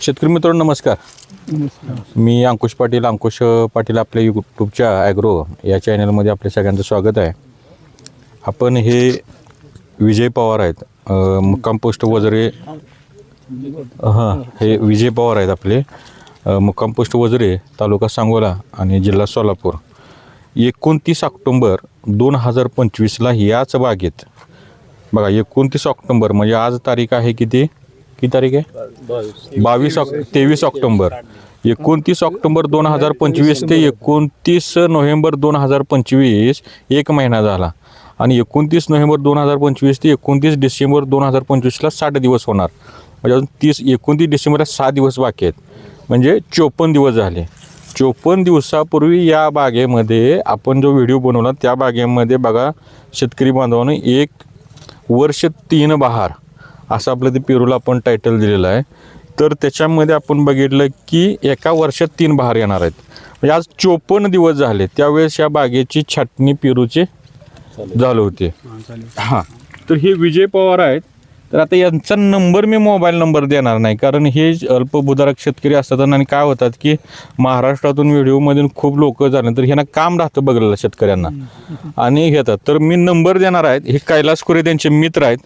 शेतकरी मित्रांनो नमस्कार. मी अंकुश पाटील अंकुश पाटील आपल्या यूट्यूबच्या ॲग्रो या चॅनलमध्ये आपल्या सगळ्यांचं स्वागत आहे. आपण हे विजय पवार आहेत. मुक्काम पोस्ट वजरे हां हे विजय पवार आहेत आपले. मुक्काम पोस्ट वजरे तालुका सांगोला आणि जिल्हा सोलापूर. एकोणतीस ऑक्टोंबर दोन हजार पंचवीसला याच बागेत बघा एकोणतीस ऑक्टोंबर म्हणजे आज तारीख आहे किती? किती तारीख आहे? बावीस ऑक तेवीस ऑक्टोंबर. एकोणतीस ऑक्टोंबर दोन हजार पंचवीस ते एकोणतीस नोव्हेंबर दोन हजार पंचवीस एक महिना झाला. आणि एकोणतीस नोव्हेंबर दोन हजार पंचवीस ते एकोणतीस डिसेंबर दोन हजार पंचवीसला साठ दिवस होणार. म्हणजे अजून तीस एकोणतीस डिसेंबरला सहा दिवस बाकी आहेत. म्हणजे चोपन्न दिवस झाले. चोपन्न दिवसापूर्वी या बागेमध्ये आपण जो व्हिडिओ बनवला त्या बागेमध्ये बघा शेतकरी बांधवानं एक वर्ष तीन बहार. असं आपलं ते पेरूला आपण टायटल दिलेलं आहे. तर त्याच्यामध्ये आपण बघितलं की एका वर्षात तीन बहार येणार आहेत. म्हणजे आज चोपन्न दिवस झाले त्यावेळेस या बागेची छाटणी पेरूचे झाले होते. हां. तर हे विजय पवार आहेत. तर आता यांचा नंबर मी मोबाईल नंबर देणार नाही. कारण हे अल्पभूधारक शेतकरी असतात आणि काय होतात की महाराष्ट्रातून व्हिडिओमधून खूप लोक झाले तर ह्यांना काम राहतं बघलेलं शेतकऱ्यांना. आणि घेतात तर मी नंबर देणार आहेत. हे कैलास कुरे त्यांचे मित्र आहेत.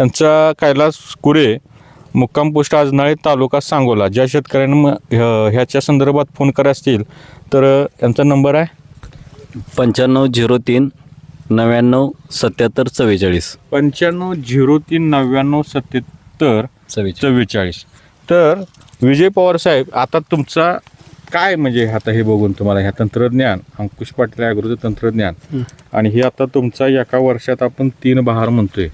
यांचा कैलास कुरे मुक्काम पोस्ट आजनाळे तालुका सांगोला. ज्या शेतकऱ्यांना ह्याच्या संदर्भात फोन करत असतील तर यांचा नंबर आहे? पंच्याण्णव झिरो तीन नव्याण्णव सत्याहत्तर चव्वेचाळीस. पंच्याण्णव झिरो तीन नव्याण्णव सत्याहत्तर चव्वेचाळीस. चव्वेचाळीस. तर विजय पवार साहेब आता तुमचा काय म्हणजे आता हे बघून तुम्हाला ह्या तंत्रज्ञान अंकुश पाटील ॲग्रोचं तंत्रज्ञान आणि हे आता तुमचा एका वर्षात आपण तीन बहार म्हणतोय.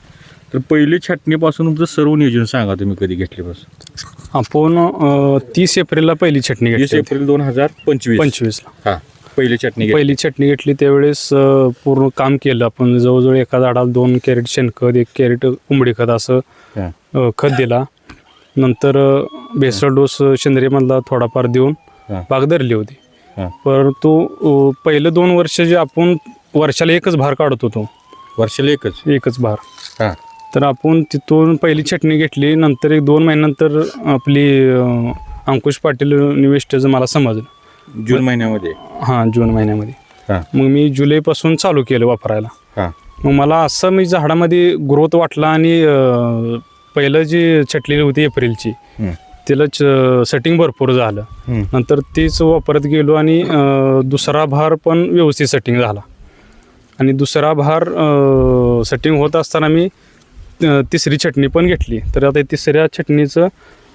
तर पहिली छाटणीपासून तुमचं सर्व नियोजन सांगा तुम्ही कधी घेतल्यापासून आपण तीस एप्रिलला पहिली चटणी वीस घेतली एप्रिल दोन हजार पंचवीस. पंचवीसला. हा. पहिली चटणी घेतली. पहिली चटणी घेतली त्यावेळेस अ, पूर्ण काम केलं. आपण जवळजवळ एका झाडाला दोन कॅरेट शेणखत एक कॅरेट कोंबडी खत असं हा. अ, खत दिला. नंतर अ, भेसळ डोस सेंद्रियमधला थोडाफार देऊन हा. बाग धरली होती. हा. परंतु अ, पहिलं दोन वर्ष जे आपण वर्षाला एकच भार काढत होतो. वर्षाला एकच? एकच भार. हा. तर आपण तिथून पहिली चटणी घेतली. नंतर एक दोन महिन्यानंतर आपली अ, अंकुश पाटील निविष्टचं मला समजलं. जून महिन्यामध्ये? हां जून महिन्यामध्ये. हा. मग मी जुलैपासून चालू केलं वापरायला. हा. मग मला असं मी झाडामध्ये ग्रोथ वाटला आणि अ, पहिलं जी छटलेली होती एप्रिलची हम्म. तिला सेटिंग भरपूर झालं. हम्म. नंतर तीच वापरत गेलो आणि अ, दुसरा भार पण व्यवस्थित सेटिंग झाला. आणि दुसरा भार सेटिंग होत असताना मी अ, तिसरी चटणी पण घेतली. तर आता तिसऱ्या चटणीचं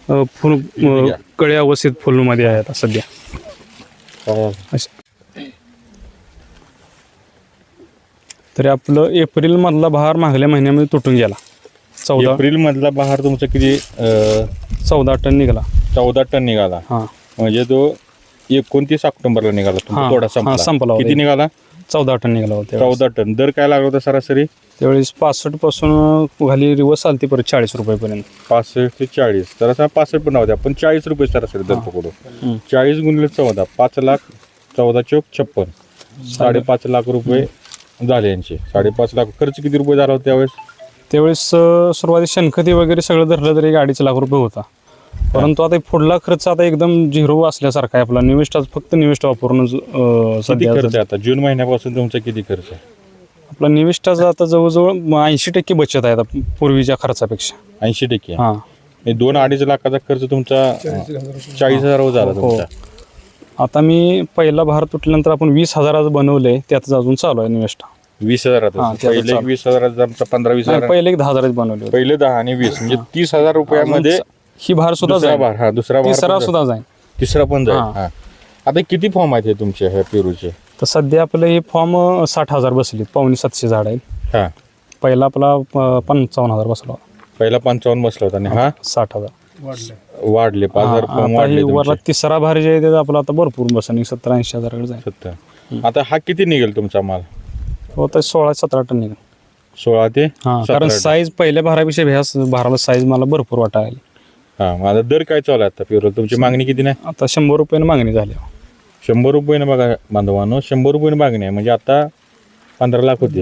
अ, फुल अ, कळे अवस्थित फुलमध्ये आहे आता सध्या. तरी आपलं एप्रिल मधला बहार मागल्या महिन्यामध्ये तुटून गेला. चौदा एप्रिल मधला बहार तुमचा किती अं, चौदा टन निघाला. चौदा टन निघाला. हां. म्हणजे तो एकोणतीस ऑक्टोबरला निघाला थोडा संपला. किती निघाला? चौदा टन निघाला होता. चौदा टन. दर काय लागला होता सरासरी? त्यावेळेस पासष्टपासून खाली रिवर्स आलती परत चाळीस रुपयेपर्यंत. पासष्ट ते चाळीस. तर असा पासष्ट पण नव्हत्या पण चाळीस रुपये सरासरी दर पकडू. चाळीस गुणिले चौदा पाच लाख चौदा चौक छप्पन. साडेपाच लाख रुपये झाले यांचे. साडेपाच लाख खर्च किती रुपये झाला होता त्यावेळेस? त्यावेळेस अं, सुरुवातीला शेणखती वगैरे सगळं धरलं तरी एक अडीच लाख रुपये होता. परंतु आता पुढला खर्च आता एकदम झिरो असल्यासारखा आहे आपला. निविष्ट फक्त निविष्ट वापरून अं, किती सध्या खर्च आहे आता? जून महिन्यापासून तुमचा किती खर्च आहे? आपला निविष्ठाचा आता जवळजवळ ऐंशी टक्के बचत आहे आता पूर्वीच्या खर्चापेक्षा. ऐंशी टक्के? हां. हे दोन अडीच लाखाचा खर्च तुमचा चाळीस हजार झाला हो. तुमचा. आता मी पहिला भार तुटल्यानंतर आपण वीस हजाराचं बनवलंय त्यातच अजून चालू आहे निविष्ठा वीस हजारात हा, त्याचं पहिले चालू. वीस हजाराचा आमचा पंधरा वीस नाही, हजार. पहिले एक दहा हजाराचे बनवले होते. पहिले दहा आणि वीस. म्हणजे तीस हजार रुपयामध्ये ही भार सुद्धा दुसरा जाईल. भार. हा दुसरा भार तिसरा पण जाईल. सुद्धा जाईल. तिसरा पण जाईल. हा. हा. आता किती फॉर्म आहेत हे तुमचे ह्या पेरूचे? तर सध्या आपलं हे फॉर्म साठ हजार बसले पावणे सातशे झाड आहेत. हा. पहिला आपला पंचावन्न हजार बसला होता. पहिला पंचावन्न बसला होता आणि हा? साठ हजार. वाढले. पाच हजार हा, फॉर्म आता वाढले हे वरला तुमचे. तिसरा भार जे आहे ते आपला आता भरपूर बसन सत्तर ऐंशी हजाराकडे जाईल. सत्तर. आता हा किती निघेल तुमचा माल? हो तर सोळा सतरा टन निघेल. सोळा ते हा कारण. साईज पहिल्या भारापेक्षा ह्या भाराला साईज मला भरपूर वाटायला हा माझा दर काय चालू आहे आता? पेरू तुमची मागणी किती नाही? आता शंभर रुपयाने मागणी झाली. शंभर रुपयाने बघा बांधवानो शंभर रुपयाने मागणी आहे म्हणजे आता पंधरा लाख होती.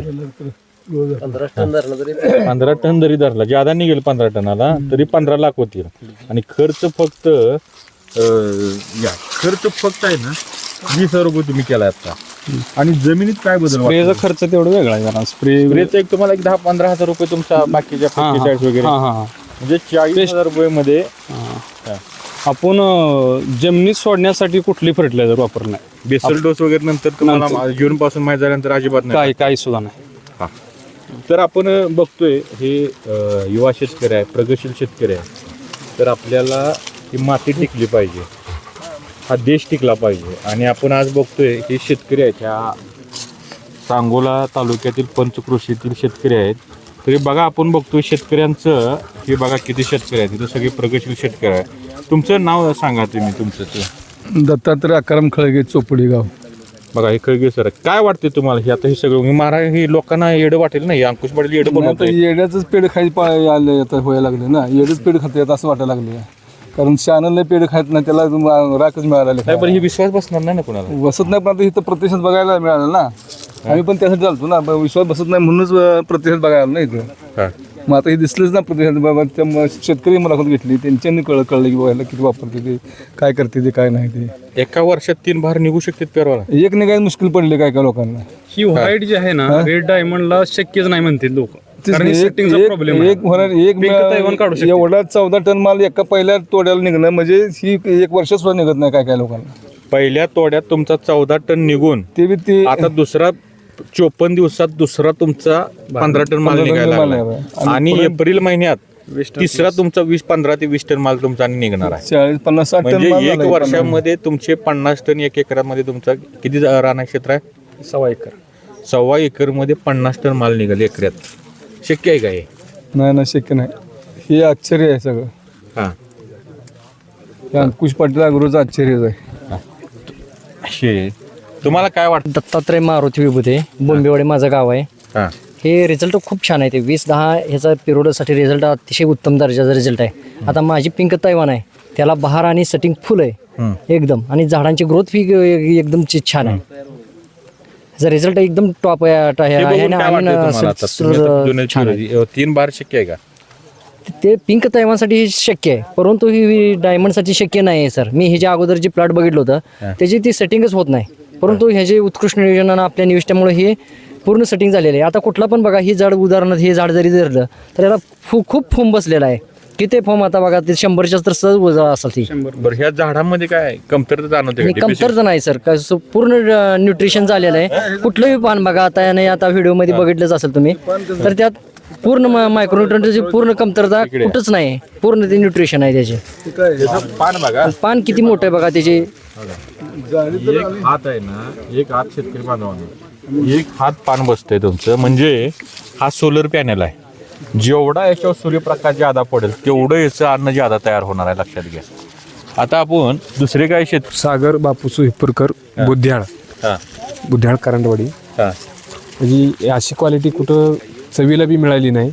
पंधरा टन जरी धरला ज्यादा निघेल पंधरा टनाला तरी पंधरा लाख होतील. आणि खर्च फक्त अं, या खर्च फक्त आहे ना वीस हजार रुपये तुम्ही केला आता. आणि जमिनीत काय बदल? स्प्रेचा खर्च तेवढा वेगळा आहे जरा. स्प्रे स्प्रेचा एक तुम्हाला एक दहा पंधरा हजार रुपये तुमचा बाकीच्या. 45 वगैरे. हा हा हा. म्हणजे चाळीस हजार रुपये मध्ये हा. आपण जमिनीत सोडण्यासाठी कुठली फर्टिलायझर वापर नाही? बेसल डोस वगैरे नंतर तुम्हाला जून पासून माहिती झाल्यानंतर अजिबात नाही. काही काही सुद्धा नाही. हा. तर आपण बघतोय हे युवा शेतकरी आहे प्रगतशील शेतकरी आहे. तर आपल्याला ही माती टिकली पाहिजे. हा देश टिकला पाहिजे. आणि आपण आज बघतोय हे शेतकरी आहेत. ह्या सांगोला तालुक्यातील पंचकृषीतील शेतकरी आहेत. तरी बघा आपण बघतोय शेतकऱ्यांचं हे बघा किती शेतकरी आहेत इथं सगळे प्रगतशील शेतकरी आहे तुमचं नाव सांगा तुम्ही तुमचं ते. दत्तात्रय अकरम खळगे चोपडी गाव बघा हे खळगे सर काय वाटते तुम्हाला हे आता हे सगळं हे महाराज हे लोकांना येडं वाटेल ना हे अंकुश पाटील येडं आता बनवतोय येड्याच पेड खाई पा- आले आता व्हायला लागले ना. येडच पेड खाते असं वाटायला लागले. कारण शहाण्याला पेड खात नाही त्याला राखच मिळाला नाही पण हे विश्वास बसणार नाही ना कोणाला? बसत नाही पण आता इथं प्रतिसाद बघायला मिळाला ना. आम्ही पण त्यासाठी चालतो ना. विश्वास बसत नाही म्हणूनच अं, प्रतिसाद बघायला ना इथं. हा. मग आता हे दिसलेच ना प्रतिसाद. बाबा त्या म- शेतकरी मुलाखत घेतली. त्यांच्यानी कळ कळलं की बघायला किती वापरते ते काय करते ते काय नाही ते. एका वर्षात तीन भार निघू शकतात पेरवाला. एक नाही काय मुश्किल पडले काय काय लोकांना. ही व्हाईट जी आहे ना रेड डायमंडला शक्यच नाही म्हणतील लोक. तेच कारण एक- सेटिंगचा एक- प्रॉब्लेम एक होणार एक Pink तैवान काढू शकते. एवढा चौदा टन माल एका पहिल्या तोड्याला निघणं म्हणजे ही एक वर्ष सुद्धा निघत नाही काय काय लोकांना. पहिल्या तोड्यात तुमचा चौदा टन निघून ते बी ते आता दुसरा चोपन्न दिवसात दुसरा तुमचा पंधरा टन माल निघायला. निघाला. आणि एप्रिल महिन्यात तिसरा तुमचा वीस पंधरा ते वीस टन माल तुमचा आणि निघणार आहे. चाळीस पन्नास साठ टन म्हणजे एक झाला. वर्षामध्ये तुमचे पन्नास टन एक एकरामध्ये तुमचा किती राणा क्षेत्र आहे? सव्वा एकर. सव्वा एकरमध्ये पन्नास टन माल निघाले एकऱ्यात. शक्य आहे का हे? नाही ना शक्य नाही. हे आश्चर्य आहे सगळं. हा. हे अंकुश पाटील अग्रोचं आश्चर्यच आहे. शे तुम्हाला काय वाटतं? दत्तात्रय मारुती विभूते बोंबेवाडी माझं गाव आहे. हा. हे रिझल्ट खूप छान आहे ते. वीस दहा ह्याचा पिरियडसाठी रिझल्ट अतिशय उत्तम दर्जाचा रिझल्ट आहे. आता माझी पिंक तैवान आहे. त्याला बहार आणि सेटिंग फुल हम्म. आहे एकदम. आणि झाडांची ग्रोथ ही एकदम ची- छान आहे. ह्याचा रिझल्ट एकदम टॉप आहे हे आहे बघून आणि काय वाटतंय तुम्हाला आता? तुम्ही आता जुने छान आहे. चिरोजी- तीन बार शक्य आहे का? ते पिंक तैवानसाठी हे शक्य आहे. परंतु ही डायमंडसाठी शक्य नाही आहे सर. मी ह्याच्या अगोदर जे प्लॉट बघितलं होतं त्याची ती सेटिंगच होत नाही. परंतु ह्याचे उत्कृष्ट नियोजनानं आपल्या निविष्टामुळे हे पूर्ण सेटिंग झालेलं आहे. आता कुठला पण बघा ही झाड उदाहरणार्थ हे झाड जरी धरलं तर याला फू खूप फोम बसलेला आहे. किती फोम आता बघा ते शंभरच्या तर सहज वजा असेल ती. बरं ह्या झाडामध्ये काय कमतरता जाणवते का? कमतरता नाही सर. का सो पूर्ण न्यूट्रिशन झालेलं आहे. कुठलंही पान बघा आता याने आता व्हिडिओमध्ये बघितलंच असेल तुम्ही तर त्यात पूर्ण मायक्रोन्युट्रनची पूर्ण कमतरता कुठंच नाही. पूर्ण ते न्यूट्रिशन आहे त्याचे. त्याचं पान बघा. पान किती मोठं आहे बघा त्याचे. एक हात आहे ना एक हात शेतकरी बांधवाने. एक हात पान बसतंय तुमचं. म्हणजे हा सोलर पॅनल आहे. जेवढा याच्यावर सूर्यप्रकाश ज्यादा पडेल तेवढं याचं अन्न ज्यादा तयार होणार आहे लक्षात घ्या. आता आपण दुसरे काय शेत सागर बापूसू हिप्परकर बुद्ध्याळ हा. बुद्ध्याळ करंडवाडी. हा. म्हणजे अशी क्वालिटी कुठं चवीला बी मिळाली नाही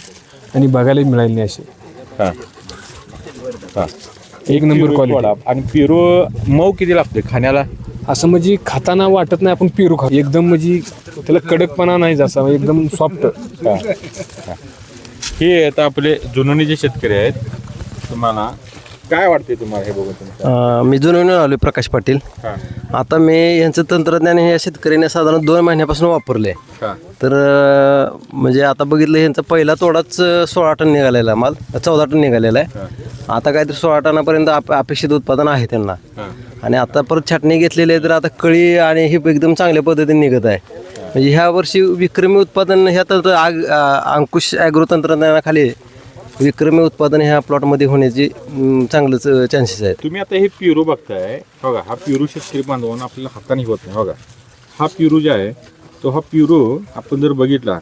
आणि बघायला बी मिळाली नाही अशी. हा. हा. एक नंबर क्वालिटी. आणि पिरो मऊ किती लागते खाण्याला असं म्हणजे खाताना वाटत नाही आपण पेरू खातो एकदम म्हणजे त्याला कडकपणा नाही जसा एकदम सॉफ्ट हा. आता आपले जुनोनीचे शेतकरी आहेत तुम्हाला काय वाटते तुम्हाला हे बघून तुमचं? अ, मी जुनवून आलो प्रकाश पाटील. हा. आता मी यांचं तंत्रज्ञान हे या शेतकऱ्याने साधारण दोन महिन्यापासून वापरले हा. तर अ, म्हणजे आता बघितलं यांचा पहिला तोडाच अ, सोळा टन निघालेला माल चौदा टन निघालेला आहे. आता काहीतरी सोळा टनापर्यंत आप अपेक्षित उत्पादन आहे त्यांना. हा. आणि आता परत छाटणी घेतलेली आहे तर आता कळी आणि हे एकदम चांगल्या पद्धतीने निघत आहे. म्हणजे ह्या वर्षी विक्रमी उत्पादन ह्या तंत्र आग अ, अंकुश ॲग्रो तंत्रज्ञानाखाली विक्रमी उत्पादन ह्या प्लॉटमध्ये होण्याची चांगलंच चान्सेस आहेत. तुम्ही आता हे पिरू बघताय बघा हा पिरू शेतकरी बांधवांना आपल्याला हाताने होत नाही बघा. हा पिरू जे आहे तो हा पिरू आपण जर बघितला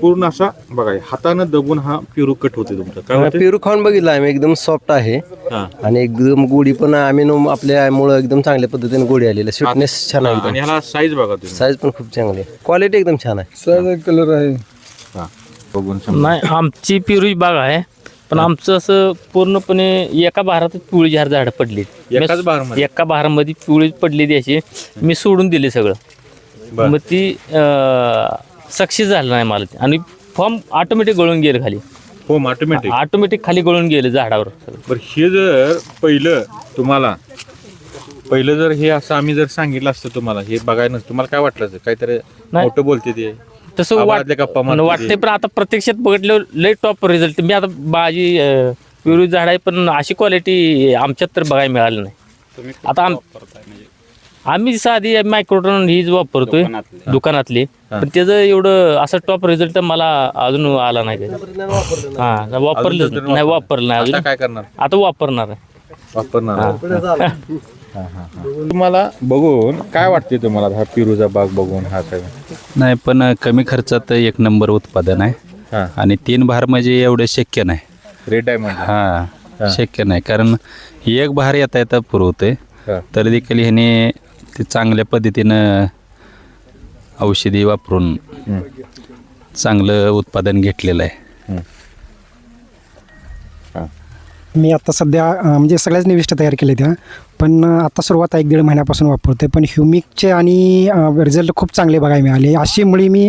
पूर्ण असा बघा हातानं दबून हा पिरू कट होते तुमचा. काय पेरू खाऊन बघितलं आम्ही एकदम सॉफ्ट आहे. हा. आणि एकदम गोडी पण आम्ही नो- आपल्या मुळे एकदम चांगल्या पद्धतीने गोडी आलेली स्वीटनेस छान आहे आणि ह्याला साईज बघा तुम्ही. साईज पण खूप चांगली आहे. क्वालिटी एकदम छान आहे. कलर आहे. हा. बघून समजा. नाही आमची पिरूची बाग आहे पण आमचं असं पूर्णपणे एका बहारातच पिवळी झाड झाडं पडली एकाच बहारामध्ये? एका बहारामध्ये पिवळी पडली त्याची मी सोडून दिले सगळं बरं. मग ती सक्सेस झालं नाही मला ते आणि फॉर्म ऑटोमॅटिक गळून गेलं खाली हो ऑटोमॅटिक ऑटोमॅटिक खाली गळून गेलं झाडावर बरं हे जर पहिलं तुम्हाला पहिलं जर हे असं आम्ही जर सांगितलं असतं तुम्हाला हे बघायला नसतं तुम्हाला काय वाटलं असतं? काहीतरी नाही. मोठं बोलते ते तसं आवाजातले गप्पा वाट मारते वाटते. पण आता प्रत्यक्षात बघितलं लय टॉप रिझल्ट मी आता माझी पिवळी झाड आहे पण अशी क्वालिटी आमच्यात तर बघायला मिळाली नाही. आता आम आम्ही साधी मायक्रोटन हीच वापरतोय दुकानातली. पण त्याचं एवढं असं टॉप रिझल्ट मला अजून आला नाही कधी. हा तर नाही. वापरलं नाही आता अजून. काय करणार? आता वापरणार आहे. वापरणार. तुम्हाला बघून काय वाटते तुम्हाला? हा पिरूचा बाग बघून हा सगळं. नाही पण कमी खर्चात एक नंबर उत्पादन आहे. हा. आणि तीन भार म्हणजे एवढे शक्य नाही. रेड डायमंड हा शक्य नाही. कारण एक भार येता येता पुरवते हा. तरी देखील ह्याने ते चांगल्या पद्धतीनं औषधी वापरून चांगलं उत्पादन घेतलेलं आहे. मी आता सध्या म्हणजे सगळ्याच निविष्ट तयार केले त्या पण अं, आता सुरुवात एक दीड महिन्यापासून वापरते पण ह्युमिकचे आणि रिझल्ट खूप चांगले बघायला मिळाले अशी मुळी मी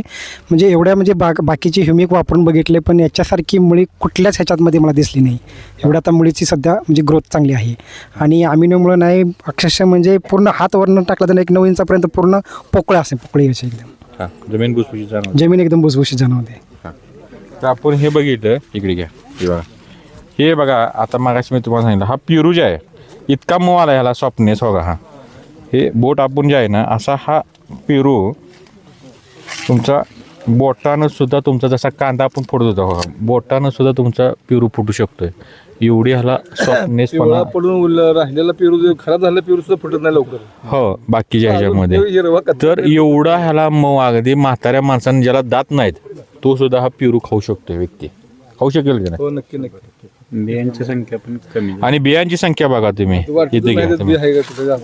म्हणजे एवढ्या म्हणजे बाग बाकीचे ह्युमिक वापरून बघितले पण याच्यासारखी मुळी कुठल्याच ह्याच्यातमध्ये मला दिसली नाही. एवढ्या आता मुळीची सध्या म्हणजे ग्रोथ चांगली आहे. आणि आमिनोमुळं नाही अक्षरशः म्हणजे पूर्ण हात वरनं टाकला तर एक नऊ इंचापर्यंत पूर्ण पोकळं असे पोकळी असे एकदम. जमीन भुसभुशीत जमीन एकदम भुसभुशीत जाणवते. तर आपण हे बघितलं इकडे घ्या हे बघा आता मागाशी मी तुम्हाला सांगितलं हा पिरूज आहे इतका मऊ आला ह्याला सॉफ्टनेस बघा हा. हे बोट आपण जे आहे ना असा हा पेरू तुमचा बोटानं सुद्धा तुमचा जसा कांदा आपण फोडत होता बघा बोटानं सुद्धा तुमचा पेरू फुटू शकतोय. एवढी ह्याला सॉफ्टनेस पिवळा पडून राहिलेला पेरू जो खराब झालेला पेरू सुद्धा फुटत नाही लवकर. हो बाकीच्या ह्याच्यामध्ये. हिरवा कच्चा तर एवढा ह्याला मऊ अगदी म्हाताऱ्या माणसाने ज्याला दात नाहीत तो सुद्धा हा पेरू खाऊ शकतो व्यक्ती. खाऊ शकेल की नाही? हो नक्की नक्की. बियांची संख्या पण कमी आणि बियांची संख्या बघा तुम्ही इथे घ्या तुम्ही.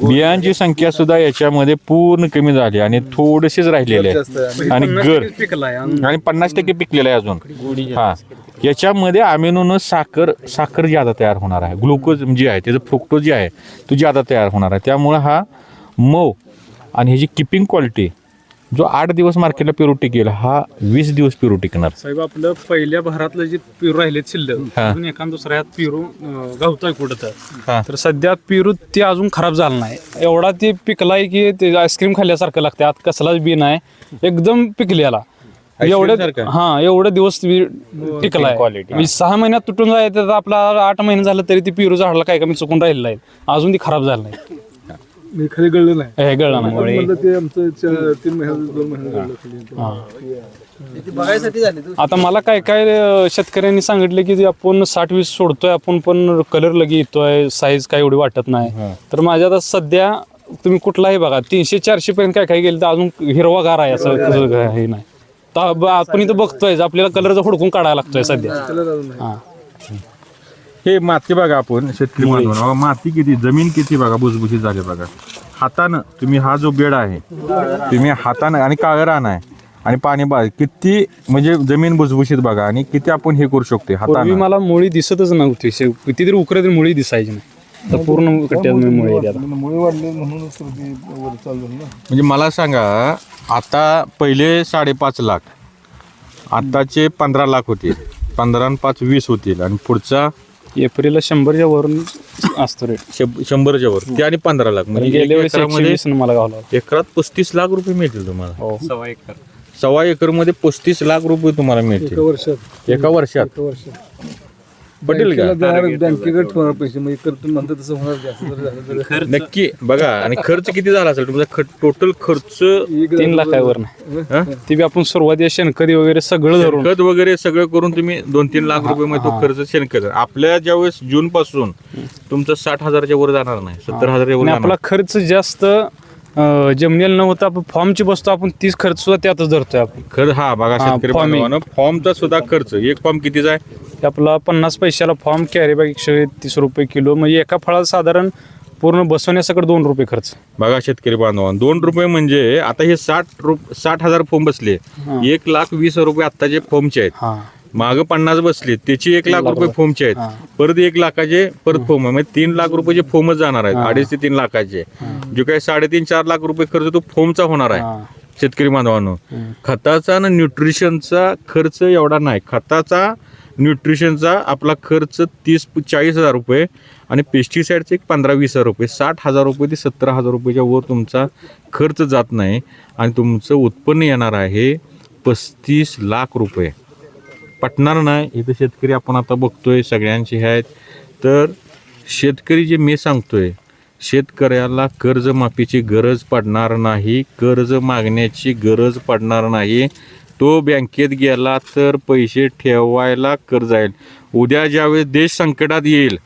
बियांची संख्या सुद्धा याच्यामध्ये पूर्ण कमी झाली आणि थोडेसेच राहिलेले आहे. आहे. आणि गर आणि पन्नास टक्के पिकलेलं आहे अजून. हा. याच्यामध्ये अमिनोनं साखर साखर ज्यादा तयार होणार आहे. ग्लुकोज जे आहे त्याचं फ्रुक्टोज जे आहे तो ज्यादा तयार होणार आहे. त्यामुळे हा मऊ आणि ह्याची किपिंग क्वालिटी जो आठ दिवस मार्केटला पेरू टिकेल हा वीस दिवस पेरू टिकणार. साहेब आपलं पहिल्या भारातलं जे पिरू राहिलेत शिल्लक हा. अजून एका दुसऱ्या ह्यात पिरू अं, गावतोय कुठं तर हा. तर सध्या पिरू ते अजून खराब झालं नाही. एवढा ते पिकलाय की ते आईस्क्रीम खाल्ल्यासारखं लागतं आत कसलाच बी नाही. एकदम पिकलेला. एवढे सारखं? हा एवढे दिवस टिकलाय quality. म्हणजे सहा महिन्यात तुटून जायचं तर आपला आठ महिने झालं तरी ती पिरू झाडाला काय कमी चुकून राहिलेला आहे. अजून ती खराब झालं नाही. मी खाली गळलं नाही. हे गळला नाही. म्हणलं ते आमचं च- तीन दोन महिन्यात गळलं खाली. ती बघायसाठी झाली तू आता मला काय काय अं, शेतकऱ्यांनी सांगितलं की जे आपण साठ वीस सोडतोय आपण पण कलर लगे येतोय साईज काय एवढी वाटत नाही. तर माझ्या आता सध्या तुम्ही कुठलाही बघा तीनशे चारशे पर्यंत काय काय गेलं तर अजून हिरवा गार आहे असं कसं काय हे नाही. तर आपण इथं बघतोय आपल्याला कलरचा हुडकून काढायला लागतोय सध्या. हा. हे माती बघा आपण शेतकरी बांधवांनो, माती किती जमीन किती बघा भुसभुशीत झाली बघा. हातानं तुम्ही हा जो बेड आहे तुम्ही हातानं आणि काळं रान आहे आणि पाणी बा किती म्हणजे जमीन भुसभुशीत बघा आणि किती आपण हे करू शकतो पूर्वी हातानं मला मुळी दिसतच नव्हती. शे- कितीतरी उकरत मुळी दिसायची नाही. तर पूर्ण कट्ट्यात मी मुळी येते आता. मुळे वाढले म्हणूनच तर ते वर चालू झालं ना. म्हणजे मला सांगा आता पहिले साडेपाच लाख आताचे पंधरा लाख होतील पंधरा आणि पाच वीस होतील आणि पुढचा एप्रिलला शंभरच्या वरून असतो रेट शं- शंभरच्या वर. ते आणि पंधरा लाख. म्हणजे गेल्या एका वेळेस एकशे वीस मला गावला एकरात पस्तीस लाख रुपये मिळतील तुम्हाला. हो. सव्वा एकर. मध्ये पस्तीस लाख रुपये तुम्हाला मिळतील. एका वर्षात. एका वर्षात. पटेल का? बँकेकडे ठेवणार पैसे. म्हणजे करतो म्हणतात तसं होणार जास्त जर झालं तर नक्की बघा आणि खर्च किती झाला असेल? तुमचा टोटल खर्च तीन लाखावर नाही ती बी आपण सुरुवातीला शेणखती वगैरे सगळं धरून. खत वगैरे सगळं करून तुम्ही दोन तीन लाख रुपये मध्ये तो खर्च शेणखत. आपल्या ज्यावेळेस जून पासून तुमचं साठ हजारच्या वर जाणार नाही सत्तर हजारच्या वर आणि जाणार. आपला खर्च जास्त जमिनीला न होता आपण फॉर्मची बसतो आपण तीस खर्च सुद्धा त्यातच धरतोय आपण. खर हा बघा हा, शेतकरी. बांधवांनो फॉर्मचा सुद्धा खर्च एक फॉर्म कितीचा आहे? ते आपला पन्नास पैशाला फॉर्म कॅरी बॅग एकशे तीस रुपये किलो म्हणजे एका फळाला साधारण पूर्ण बसवण्यासकट दोन रुपये खर्च. बघा शेतकरी बांधवांनो दोन रुपये म्हणजे आता हे साठ रुप साठ हजार फॉर्म बसले. एक लाख वीस रुपये आत्ताचे फॉर्मचे आहेत. हा. माग पन्नास बसले त्याची एक लाख रुपये फोमचे आहेत. परत एक लाखाचे परत फोम आहे. म्हणजे तीन लाख रुपयाचे फोमच जाणार आहेत. अडीच ते तीन लाखाचे. जो काही साडेतीन चार लाख रुपये खर्च तो फोमचा होणार. आहे. शेतकरी बांधवांनो. खताचा आणि न्यूट्रिशनचा खर्च एवढा नाही. खताचा न्यूट्रिशनचा आपला खर्च तीस चाळीस हजार रुपये आणि पेस्टिसाईडचे एक पंधरा वीस हजार रुपये. साठ हजार रुपये ते सत्तर हजार रुपयाच्या वर तुमचा खर्च जात नाही आणि तुमचं उत्पन्न येणार आहे पस्तीस लाख रुपये. पटणार नाही. इथं शेतकरी आपण आता बघतोय सगळ्यांचे आहेत. तर शेतकरी जे मी सांगतोय शेतकऱ्याला कर्जमाफीची गरज पडणार नाही कर्ज मागण्याची गरज पडणार नाही. तो बँकेत गेला तर पैसे ठेवायला कर्ज येईल उद्या ज्यावेळेस देश संकटात येईल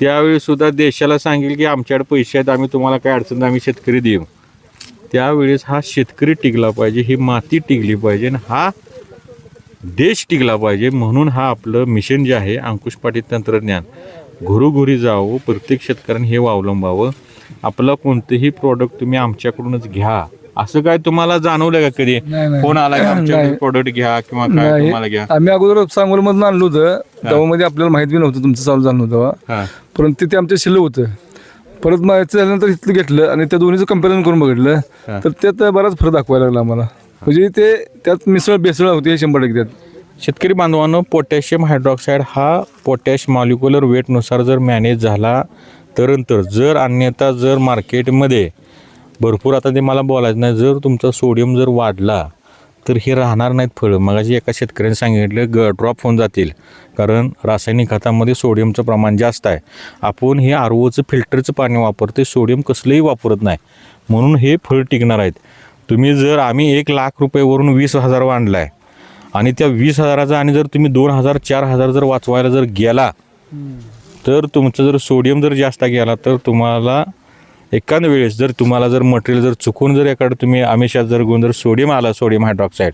त्यावेळी सुद्धा देशाला सांगेल की आमच्याकडे पैसे आहेत आम्ही तुम्हाला काय अडचण आम्ही शेतकरी देऊ. त्यावेळेस हा शेतकरी टिकला पाहिजे ही माती टिकली पाहिजे आणि हा देश टिकला पाहिजे म्हणून हा आपलं मिशन जे आहे अंकुश पाटील तंत्रज्ञान. घरोघरी जावं प्रत्येक शेतकऱ्याने हे अवलंबावं. आपलं कोणतंही प्रॉडक्ट तुम्ही आमच्याकडूनच घ्या. असं काय तुम्हाला जाणवलं का कधी. फोन आला की आमच्या नाही. प्रॉडक्ट घ्या किंवा काय तुम्हाला घ्या? आम्ही अगोदर सांगोल मधून आणलं होतं. तेव्हा मध्ये आपल्याला माहीत बी नव्हतं तुमचं चालू झालं नव्हतं हा. परंतु ते आमच्या शिल्लक होतं. परत माहिती झाल्यानंतर इथलं घेतलं आणि त्या दोन्हीचं कंपॅरिझन करून बघितलं. तर त्यात बराच फरक दाखवायला लागला आम्हाला. म्हणजे ते त्यात मिसळ बेसळ होते शंभर टक्के त्यात. शेतकरी बांधवांनो पोटॅशियम हायड्रॉक्साईड हा पोटॅश मॉलिक्युलर वेटनुसार जर मॅनेज झाला तर जर अन्यथा जर मार्केटमध्ये भरपूर आता ते मला बोलायचं नाही जर तुमचा सोडियम जर वाढला तर हे राहणार नाहीत फळं. मगाशी एका शेतकऱ्याने सांगितलं ग ड्रॉप होऊन जातील. कारण रासायनिक खतामध्ये सोडियमचं प्रमाण जास्त आहे. आपण हे आर ओचं फिल्टरचं पाणी वापरते सोडियम कसलंही वापरत नाही. म्हणून हे फळ टिकणार आहेत. तुम्ही जर आम्ही एक लाख रुपयेवरून वीस हजार वाढला आहे आणि त्या वीस हजाराचा आणि जर तुम्ही दोन हजार चार हजार जर वाचवायला जर गेला तर तुमचं जर सोडियम जर जास्त गेला तर तुम्हाला एकाच वेळेस जर तुम्हाला जर मटेरियल जर चुकून जर एखादं तुम्ही आमिषात जर घेऊन जर सोडियम आला सोडियम हायड्रॉक्साईड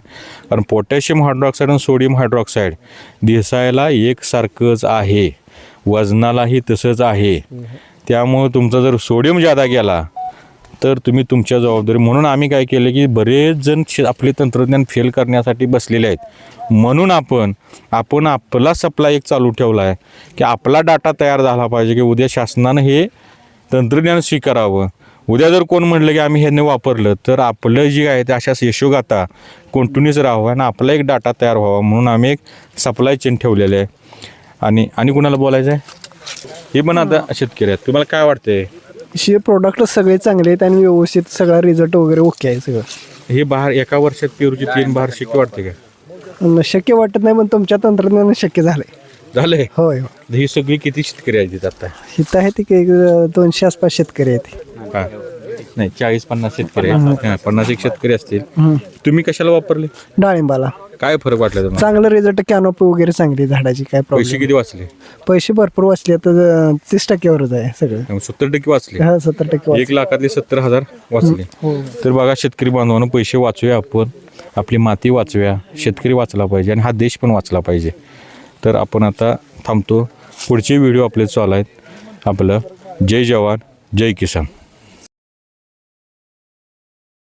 कारण पोटॅशियम हायड्रॉक्साईड आणि सोडियम हायड्रॉक्साईड दिसायला एकसारखंच आहे. वजनालाही तसंच आहे. त्यामुळं तुमचा जर सोडियम जादा गेला तर तुम्ही तुमच्या जबाबदारी. म्हणून आम्ही काय केलं की बरेच जण शे- आपले तंत्रज्ञान फेल करण्यासाठी बसलेले आहेत. म्हणून आपण आपण आपला सप्लाय एक चालू ठेवला आहे की आपला डाटा तयार झाला पाहिजे की उद्या शासनानं हे तंत्रज्ञान स्वीकारावं. उद्या जर कोण म्हटलं की आम्ही ह्याने वापरलं तर आपलं जे आहे ते अशाच यशोगाथा कंटिन्यूच राहावं आणि आपला एक डाटा तयार व्हावा म्हणून आम्ही एक सप्लाय चेन ठेवलेलं आहे. आणि आणि कुणाला बोलायचं आहे हे पण आता शेतकरी आहेत. तुम्हाला काय वाटतंय? हे प्रोडक्ट सगळे चांगले आहेत आणि व्यवस्थित सगळा रिझल्ट वगैरे ओके आहे सगळं. हे बहार एका वर्षात पेरूची तीन बहार शक्य वाटते का? शक्य वाटत नाही पण तुमच्या तंत्रज्ञान शक्य झालंय. झालंय? होय. ही सगळी किती शेतकरी आहेत आता? इथं आहे ते काही दोनशे आसपास शेतकरी आहेत. हा. नाही चाळीस पन्नास शेतकरी आहेत. हा, पन्नास एक शेतकरी असतील. तुम्ही कशाला वापरले? डाळिंबाला. काय फरक वाटला तुम्हाला? चांगलं रिझल्ट कॅनोपी वगैरे चांगली झाडाची काय पैसे प्रॉब्लेम किती वाचले? पैसे भरपूर वाचले. तर तीस टक्क्यावरच आहे सगळं. सत्तर टक्के वाचले. हा सत्तर टक्के वाचले. एक लाखातले सत्तर हजार वाचले. हो. तर बघा शेतकरी बांधवांनो पैसे वाचूया आपण. आपली माती वाचूया. शेतकरी वाचला पाहिजे आणि हा देश पण वाचला पाहिजे. तर आपण आता थांबतो. पुढचे व्हिडिओ आपले चालू आहेत. आपलं जय जवान जय किसान.